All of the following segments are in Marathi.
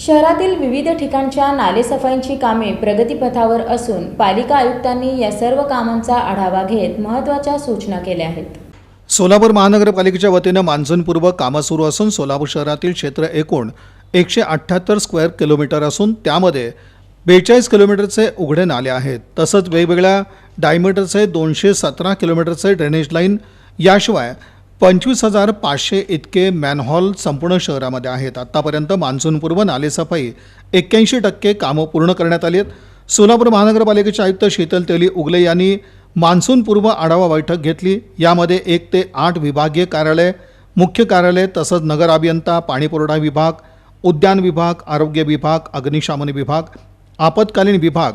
शहरातील विविध ठिकाणच्या नालेसफाईची कामे प्रगतीपथावर असून पालिका आयुक्तांनी या सर्व कामांचा आढावा घेत महत्त्वाच्या सूचना केल्या आहेत. सोलापूर महानगरपालिकेच्या वतीनं मान्सूनपूर्व कामं सुरू असून सोलापूर शहरातील क्षेत्र एकूण एकशे अठ्ठ्याहत्तर स्क्वेअर किलोमीटर असून त्यामध्ये बेचाळीस किलोमीटरचे उघडे नाले आहेत. तसंच वेगवेगळ्या डायमीटरचे दोनशे सतरा किलोमीटरचे ड्रेनेज लाईन याशिवाय पंचवीस हजार पाचशे इतके मॅनहॉल संपूर्ण शहरामध्ये आहेत. आत्तापर्यंत मान्सूनपूर्व नालेसफाई एक्क्याऐंशी टक्के कामं पूर्ण करण्यात आली आहेत. सोलापूर महानगरपालिकेचे आयुक्त शीतल तेली उगले यांनी मान्सूनपूर्व आढावा बैठक घेतली. यामध्ये एक ते आठ विभागीय कार्यालय मुख्य कार्यालय तसंच नगर अभियंता पाणीपुरवठा विभाग उद्यान विभाग आरोग्य विभाग अग्निशामन विभाग आपत्कालीन विभाग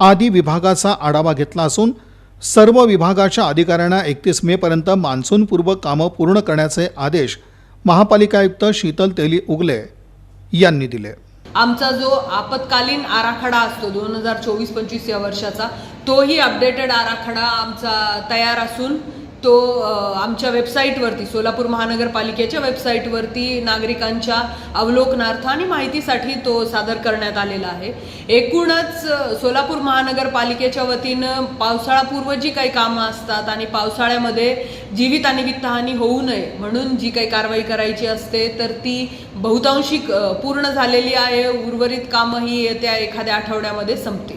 आदी विभागाचा आढावा घेतला असून सर्व विभागाच्या अधिकाऱ्यांना एकतीस मेपर्यंत मान्सूनपूर्व कामं पूर्ण करण्याचे आदेश महापालिका आयुक्त शीतल तेली उगले यांनी दिले. आमचा जो आपत्कालीन आराखडा असतो दोन हजार चोवीस पंचवीस या वर्षाचा तोही अपडेटेड आराखडा आमचा तयार असून तो आमच्या वेबसाईटवरती सोलापूर महानगरपालिकेच्या वेबसाईटवरती नागरिकांच्या अवलोकनार्थ आणि माहितीसाठी तो सादर करण्यात आलेला आहे. एकूणच सोलापूर महानगरपालिकेच्या वतीनं पावसाळापूर्व जी काही कामं असतात आणि पावसाळ्यामध्ये जीवित आणि वित्तहानी होऊ नये म्हणून जी काही कारवाई करायची असते तर ती बहुतांशी पूर्ण झालेली आहे. उर्वरित कामं ही येत्या एखाद्या आठवड्यामध्ये संपतील.